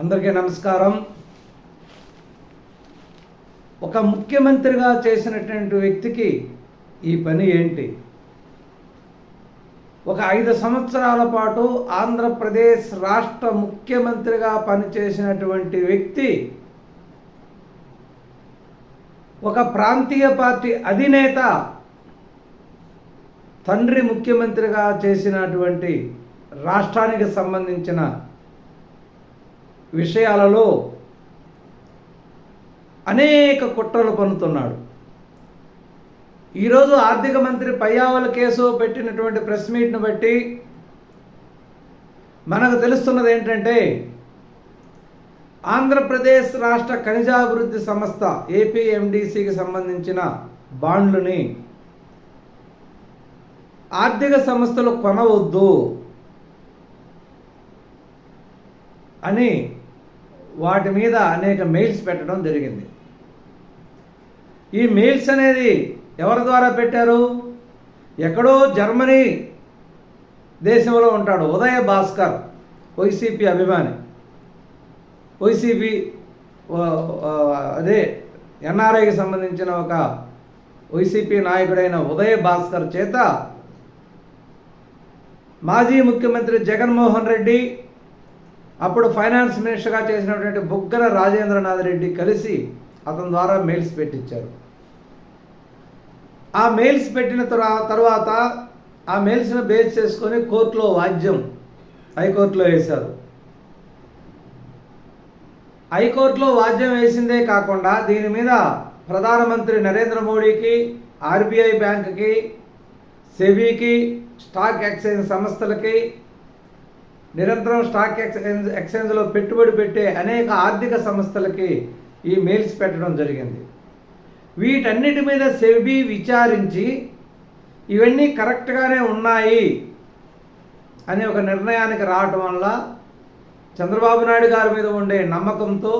అందరికీ నమస్కారం. ఒక ముఖ్యమంత్రిగా చేసినటువంటి వ్యక్తికి ఈ పని ఏంటి? ఒక ఐదు సంవత్సరాల పాటు ఆంధ్రప్రదేశ్ రాష్ట్ర ముఖ్యమంత్రిగా పనిచేసినటువంటి వ్యక్తి ఒక ప్రాంతీయ పార్టీ అధినేత తండ్రి ముఖ్యమంత్రిగా చేసినటువంటి రాష్ట్రానికి సంబంధించిన విషయాలలో అనేక కుట్రలు పన్నుతున్నాడు. ఈరోజు ఆర్థిక మంత్రి పయ్యావల కేసు పెట్టినటువంటి ప్రెస్ మీట్ను బట్టి మనకు తెలుస్తున్నది ఏంటంటే ఆంధ్రప్రదేశ్ రాష్ట్ర ఖనిజాభివృద్ధి సంస్థ ఏపీఎండిసికి సంబంధించిన బాండ్లని ఆర్థిక సంస్థలు కొనవద్దు అని వాటి మీద అనేక మెయిల్స్ పెట్టడం జరిగింది. ఈ మెయిల్స్ అనేది ఎవరి ద్వారా పెట్టారు? ఎక్కడో జర్మనీ దేశంలో ఉంటాడు ఉదయ భాస్కర్ వైసీపీ అభిమాని. వైసీపీ అదే ఎన్ఆర్ఐకి సంబంధించిన ఒక వైసీపీ నాయకుడైన ఉదయ భాస్కర్ చేత మాజీ ముఖ్యమంత్రి జగన్మోహన్ రెడ్డి అప్పుడు ఫైనాన్స్ మినిస్టర్గా చేసినటువంటి బుగ్గన రాజేంద్రనాథ్ రెడ్డి కలిసి అతని ద్వారా మెయిల్స్ పెట్టించారు. ఆ మెయిల్స్ పెట్టిన తర్వాత ఆ మెయిల్స్ను బేస్ చేసుకొని కోర్టులో వాద్యం హైకోర్టులో వేశారు. హైకోర్టులో వాద్యం వేసిందే కాకుండా దీని మీద ప్రధానమంత్రి నరేంద్ర మోడీకి ఆర్బీఐ బ్యాంక్కి సెబీకి స్టాక్ ఎక్స్చేంజ్ సంస్థలకి నిరంతరం స్టాక్ ఎక్స్చేంజ్ ఎక్స్చేంజ్లో పెట్టుబడి పెట్టే అనేక ఆర్థిక సంస్థలకి ఈ మెయిల్స్ పెట్టడం జరిగింది. వీటన్నిటి మీద సెబీ విచారించి ఇవన్నీ కరెక్ట్గానే ఉన్నాయి అనే ఒక నిర్ణయానికి రావటం వల్ల చంద్రబాబు నాయుడు గారి మీద ఉండే నమ్మకంతో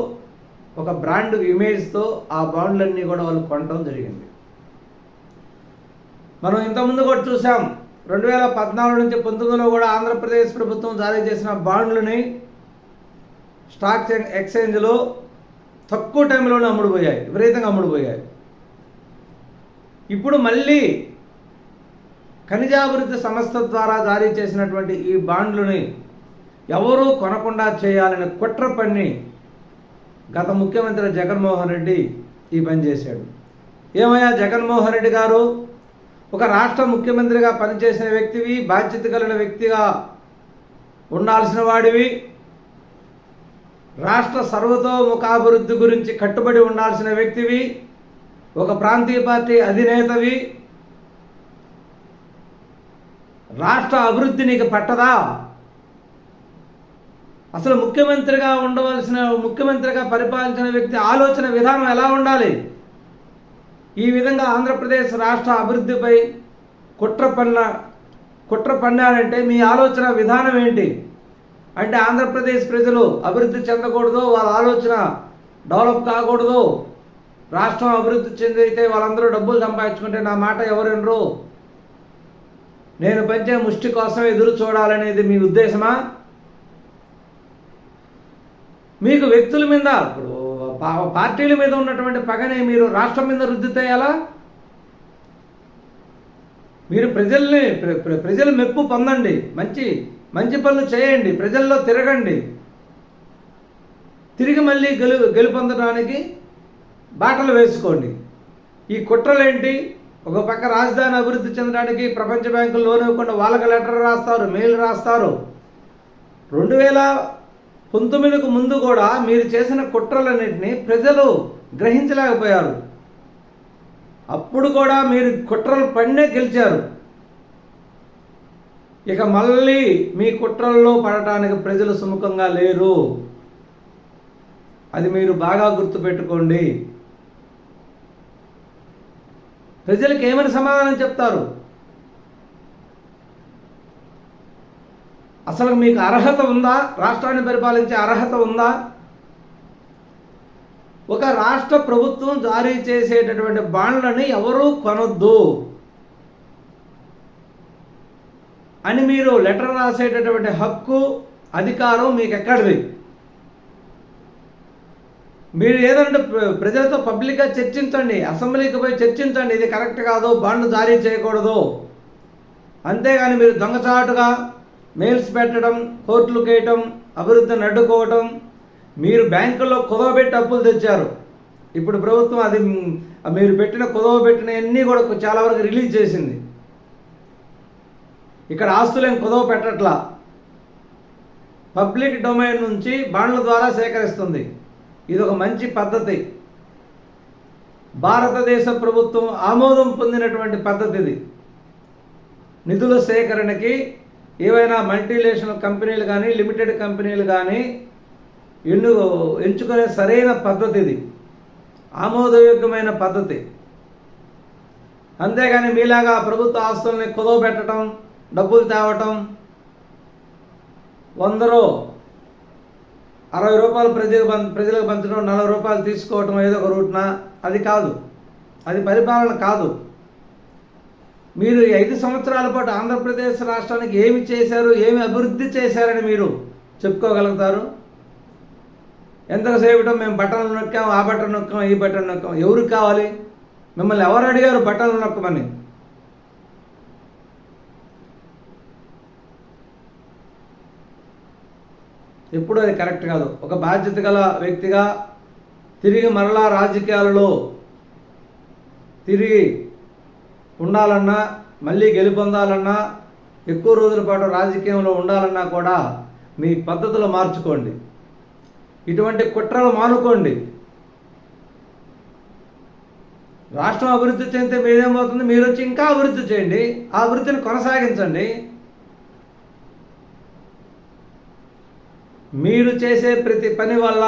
ఒక బ్రాండ్ ఇమేజ్తో ఆ బాండ్లన్నీ కూడా వాళ్ళు కొనడం జరిగింది. మనం ఇంతకుముందు కూడా చూసాం రెండు వేల పద్నాలుగు నుంచి పంతొమ్మిదిలో కూడా ఆంధ్రప్రదేశ్ ప్రభుత్వం జారీ చేసిన బాండ్లని స్టాక్ ఎక్స్చేంజ్లో తక్కువ టైంలోనే అమ్ముడుపోయాయి విపరీతంగా అమ్ముడుపోయాయి ఇప్పుడు మళ్ళీ ఖనిజాభివృద్ధి సంస్థ ద్వారా జారీ చేసినటువంటి ఈ బాండ్లని ఎవరూ కొనకుండా చేయాలని కుట్ర పన్ని గత ముఖ్యమంత్రి జగన్మోహన్ రెడ్డి ఈ పని చేశాడు. ఏమయ్యా జగన్మోహన్ రెడ్డి గారు? ఒక రాష్ట్ర ముఖ్యమంత్రిగా పనిచేసిన వ్యక్తివి బాధ్యత కలిగిన వ్యక్తిగా ఉండాల్సిన వాడివి. రాష్ట్ర సర్వతోముఖాభివృద్ధి గురించి కట్టుబడి ఉండాల్సిన వ్యక్తివి. ఒక ప్రాంతీయ పార్టీ అధినేతవి. రాష్ట్ర అభివృద్ధి నీకు పట్టదా? అసలు ముఖ్యమంత్రిగా ఉండవలసిన ముఖ్యమంత్రిగా పరిపాలించిన వ్యక్తి ఆలోచన విధానం ఎలా ఉండాలి? ఈ విధంగా ఆంధ్రప్రదేశ్ రాష్ట్ర అభివృద్ధిపై కుట్ర పన్న కుట్ర పన్నారంటే మీ ఆలోచన విధానం ఏంటి? అంటే ఆంధ్రప్రదేశ్ ప్రజలు అభివృద్ధి చెందకూడదు వాళ్ళ ఆలోచన డెవలప్ కాకూడదు. రాష్ట్రం అభివృద్ధి చెందితే వాళ్ళందరూ డబ్బులు సంపాదించుకుంటే నా మాట ఎవరెనరు నేను పెంచే ముష్టి కోసం ఎదురు చూడాలనేది మీ ఉద్దేశమా? మీకు వ్యక్తుల మీద పార్టీల మీద ఉన్నటువంటి పగని మీరు రాష్ట్రం మీద రుద్దితే ఎలా మీరు ప్రజల్ని ప్ర- ప్ర- ప్రజల మెప్పు పొందండి. మంచి మంచి పనులు చేయండి. ప్రజల్లో తిరగండి. తిరిగి మళ్ళీ గెలు గెలుపొందడానికి బాటలు వేసుకోండి. ఈ కుట్రలేంటి? ఒక పక్క రాజధాని అభివృద్ధి చెందడానికి ప్రపంచ బ్యాంకులు లోన్ ఇవ్వకుండా వాళ్ళకి లెటర్ రాస్తారు మెయిల్ రాస్తారు. రెండు వేల పంతొమ్మిదికి ముందు కూడా మీరు చేసిన కుట్రలన్నింటినీ ప్రజలు గ్రహించలేకపోయారు. అప్పుడు కూడా మీరు కుట్రలు పడినే గెలిచారు. ఇక మళ్ళీ మీ కుట్రల్లో పడటానికి ప్రజలు సుముఖంగా లేరు. అది మీరు బాగా గుర్తుపెట్టుకోండి. ప్రజలకు ఏమని సమాధానం చెప్తారు? అసలు మీకు అర్హత ఉందా? రాష్ట్రాన్ని పరిపాలించే అర్హత ఉందా? ఒక రాష్ట్ర ప్రభుత్వం జారీ చేసేటటువంటి బాండ్లని ఎవరూ కొనొద్దు. అని మీరు లెటర్ రాసేటటువంటి హక్కు అధికారం మీకు ఎక్కడిది? మీరు ఏదంటే ప్ర- ప్రజలతో పబ్లిక్గా చర్చించండి అసెంబ్లీకి పోయి చర్చించండి ఇది కరెక్ట్ కాదు బాండ్లు జారీ చేయకూడదు. అంతేగాని మీరు దొంగచాటుగా మెయిల్స్ పెట్టడం కోర్టులు కేయటం అభివృద్ధిని అడ్డుకోవటం మీరు బ్యాంకుల్లో కుదవబెట్టి అప్పులు తెచ్చారు. ఇప్పుడు ప్రభుత్వం అది మీరు పెట్టిన కుదవ పెట్టినవన్నీ కూడా చాలా వరకు రిలీజ్ చేసింది. ఇక్కడ ఆస్తులేం కుదవ పెట్టట్లా. పబ్లిక్ డొమైన్ నుంచి బాండ్ల ద్వారా సేకరిస్తుంది. ఇది ఒక మంచి పద్ధతి. భారతదేశ ప్రభుత్వం ఆమోదం పొందినటువంటి పద్ధతి ఇది నిధుల సేకరణకి ఏవైనా మల్టీనేషనల్ కంపెనీలు కానీ లిమిటెడ్ కంపెనీలు కానీ ఎన్ను ఎంచుకునే సరైన పద్ధతి ఇది. ఆమోదయోగ్యమైన పద్ధతి. అంతేగాని మీలాగా ప్రభుత్వ ఆస్తుల్ని కుదవ పెట్టడం డబ్బులు తేవటం వందరో అరవై రూపాయలు ప్రజలకు పం ప్రజలకు పంచడం నలభై రూపాయలు తీసుకోవటం ఏదో ఒక రూట్న? అది కాదు. అది పరిపాలన కాదు. మీరు ఐదు సంవత్సరాల పాటు ఆంధ్రప్రదేశ్ రాష్ట్రానికి ఏమి చేశారు ఏమి అభివృద్ధి చేశారని మీరు చెప్పుకోగలుగుతారు? ఎంతసేపటం మేము బట్టలు నొక్కాం ఆ బట్టలు నొక్కాం ఈ బట్టలు నొక్కాం. ఎవరికి కావాలి? మిమ్మల్ని ఎవరు అడిగారు బట్టలు నొక్కమని? ఎప్పుడు అది కరెక్ట్ కాదు. ఒక బాధ్యత గల వ్యక్తిగా తిరిగి మరలా రాజకీయాలలో తిరిగి ఉండాలన్నా మళ్ళీ గెలుపొందాలన్నా ఎక్కువ రోజుల పాటు రాజకీయంలో ఉండాలన్నా కూడా మీ పద్ధతులు మార్చుకోండి. ఇటువంటి కుట్రలు మానుకోండి. రాష్ట్రం అభివృద్ధి చెందితే మీరేమవుతుంది? మీరు వచ్చి ఇంకా అభివృద్ధి చేయండి. ఆ అభివృద్ధిని కొనసాగించండి. మీరు చేసే ప్రతి పని వల్ల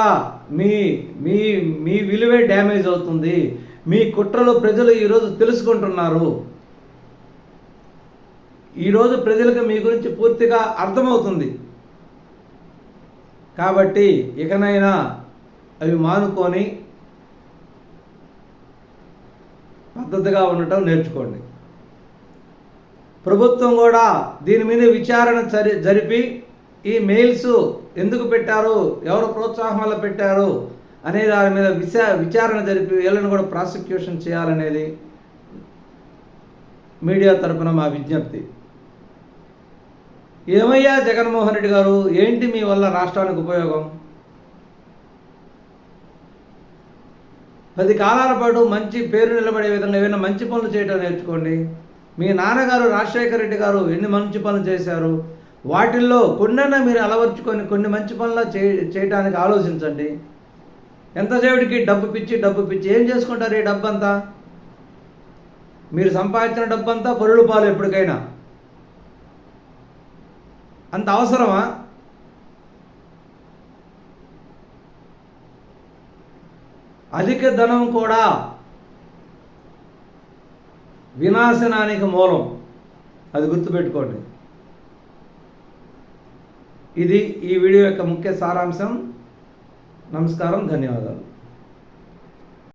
మీ మీ మీ విలువే డ్యామేజ్ అవుతుంది. మీ కుట్రలు ప్రజలు ఈరోజు తెలుసుకుంటున్నారు. ఈరోజు ప్రజలకు మీ గురించి పూర్తిగా అర్థమవుతుంది. కాబట్టి ఇకనైనా అవి మానుకొని పద్ధతిగా ఉండటం నేర్చుకోండి. ప్రభుత్వం కూడా దీని మీద విచారణ జరి జరిపి ఈ మెయిల్స్ ఎందుకు పెట్టారు? ఎవరు ప్రోత్సాహం వల్ల పెట్టారు? అనే దాని మీద విచా విచారణ జరిపి వీళ్ళని కూడా ప్రాసిక్యూషన్ చేయాలనేది మీడియా తరపున మా విజ్ఞప్తి. ఏమయ్యా జగన్మోహన్ రెడ్డి గారు? ఏంటి మీ వల్ల రాష్ట్రానికి ఉపయోగం? పది కాలాల పాటు మంచి పేరు నిలబడే విధంగా ఏమైనా మంచి పనులు చేయడం నేర్చుకోండి. మీ నాన్నగారు రాజశేఖర రెడ్డి గారు ఎన్ని మంచి పనులు చేశారు? వాటిల్లో కొన్నైనా మీరు అలవర్చుకొని కొన్ని మంచి పనులు చే చేయడానికి ఆలోచించండి. ఎంతసేపటికి డబ్బు పిచ్చి డబ్బు పిచ్చి. ఏం చేసుకుంటారు ఈ డబ్బు అంతా మీరు సంపాదించిన డబ్బు అంతా పొరుడు పాలు ఎప్పటికైనా. అంత అవసరమా? అధిక ధనం కూడా వినాశనానికి మూలం. అది గుర్తుపెట్టుకోండి. ఇది ఈ వీడియో యొక్క ముఖ్య సారాంశం. నమస్కారం ధన్యవాదాలు.